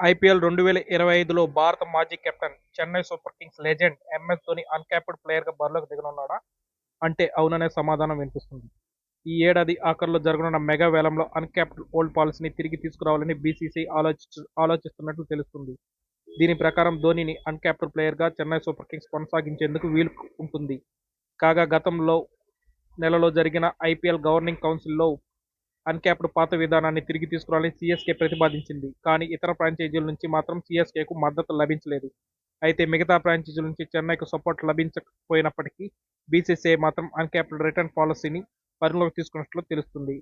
IPL రెండు వేల ఇరవై ఐదులో భారత మాజీ captain Chennai super kings legend MS Dhoni uncapped ప్లేయర్గా బరిలోకి దిగనున్నాడా? అంటే అవుననే సమాధానం వినిపిస్తుంది. ఈ ఏడాది ఆఖరులో జరగనున్న మెగా వేలంలో అన్క్యాప్డ్ ఓల్డ్ పాలసీని తిరిగి తీసుకురావాలని బీసీసీ ఆలోచి ఆలోచిస్తున్నట్లు తెలుస్తుంది. దీని ప్రకారం ధోనిని అన్క్యాప్డ్ ప్లేయర్గా చెన్నై సూపర్ కింగ్స్ కొనసాగించేందుకు వీలు ఉంటుంది. కాగా గతంలో నెలలో జరిగిన ఐపీఎల్ గవర్నింగ్ కౌన్సిల్లో అన్క్యాప్డ్ పాత విధానాన్ని తిరిగి తీసుకురావాలని సీఎస్కే ప్రతిపాదించింది. కానీ ఇతర ఫ్రాంచైజీల నుంచి మాత్రం సీఎస్కేకు మద్దతు లభించలేదు. అయితే మిగతా ఫ్రాంచైజీల నుంచి చెన్నైకు సపోర్ట్ లభించకపోయినప్పటికీ బీసీసీఐ మాత్రం అన్క్యాప్డ్ రిటర్న్ పాలసీని పరిగణలోకి తీసుకున్నట్లు తెలుస్తుంది.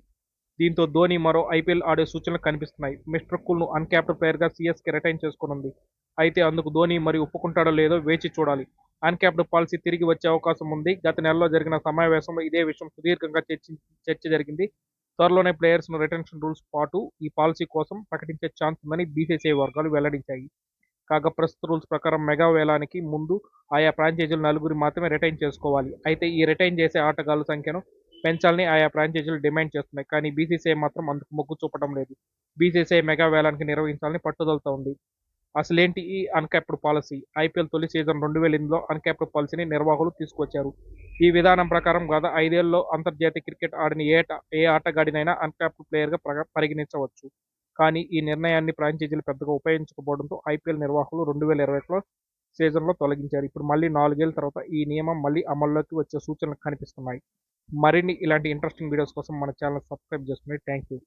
దీంతో ధోని మరో ఐపీఎల్ ఆడే సూచనలు కనిపిస్తున్నాయి. మిస్టర్ కుల్ను అన్క్యాప్డ్ ప్లేయర్గా సీఎస్కే రిటైన్ చేసుకునుంది. అయితే అందుకు ధోని మరి ఒప్పుకుంటాడో లేదో వేచి చూడాలి. అన్క్యాప్డ్ పాలసీ తిరిగి వచ్చే అవకాశం ఉంది. గత నెలలో జరిగిన సమావేశంలో ఇదే విషయం సుదీర్ఘంగా చర్చ చర్చ జరిగింది. త్వరలోనే ప్లేయర్స్ రిటెన్షన్ రూల్స్ పాటు ఈ పాలసీ కోసం ప్రకటించే ఛాన్స్ ఉందని బీసీసీఐ వర్గాలు వెల్లడించాయి. కాగా ప్రస్తుత రూల్స్ ప్రకారం మెగా వేలానికి ముందు ఆయా ఫ్రాంచైజీలు నలుగురి మాత్రమే రిటైన్ చేసుకోవాలి. అయితే ఈ రిటైన్ చేసే ఆటగాళ్ళ సంఖ్యను పెంచాలని ఆయా ఫ్రాంచైజీలు డిమాండ్ చేస్తున్నాయి. కానీ బీసీసీఐ మాత్రం అందుకు మొగ్గు చూపడం లేదు. బీసీసీఐ మెగా వేలానికి నిర్వహించాలని పట్టుదలతో ఉంది. అసలేంటి ఈ అన్క్యాప్డ్ పాలసీ ఐపీఎల్ తొలి సీజన్ రెండు వేల ఎనిమిదిలో అన్క్యాప్డ్ పాలసీని నిర్వాహకులు తీసుకొచ్చారు ఈ విధానం ప్రకారం గత ఐదేళ్ళలో అంతర్జాతీయ క్రికెట్ ఆడిన ఏ ఏ ఆటగాడినైనా అన్క్యాప్డ్ ప్లేయర్గా పరిగణించవచ్చు. కానీ ఈ నిర్ణయాన్ని ఫ్రాంచైజీలు పెద్దగా ఉపయోగించకపోవడంతో ఐపీఎల్ నిర్వాహకులు రెండు వేల ఇరవై ఒకటిలో సీజన్లో తొలగించారు. ఇప్పుడు మళ్ళీ నాలుగేళ్ళ తర్వాత ఈ నియమం మళ్ళీ అమల్లోకి వచ్చే సూచనలు కనిపిస్తున్నాయి. మరిన్ని ఇలాంటి ఇంట్రెస్టింగ్ వీడియోస్ కోసం మన ఛానల్ సబ్స్క్రైబ్ చేసుకుని థ్యాంక్ యూ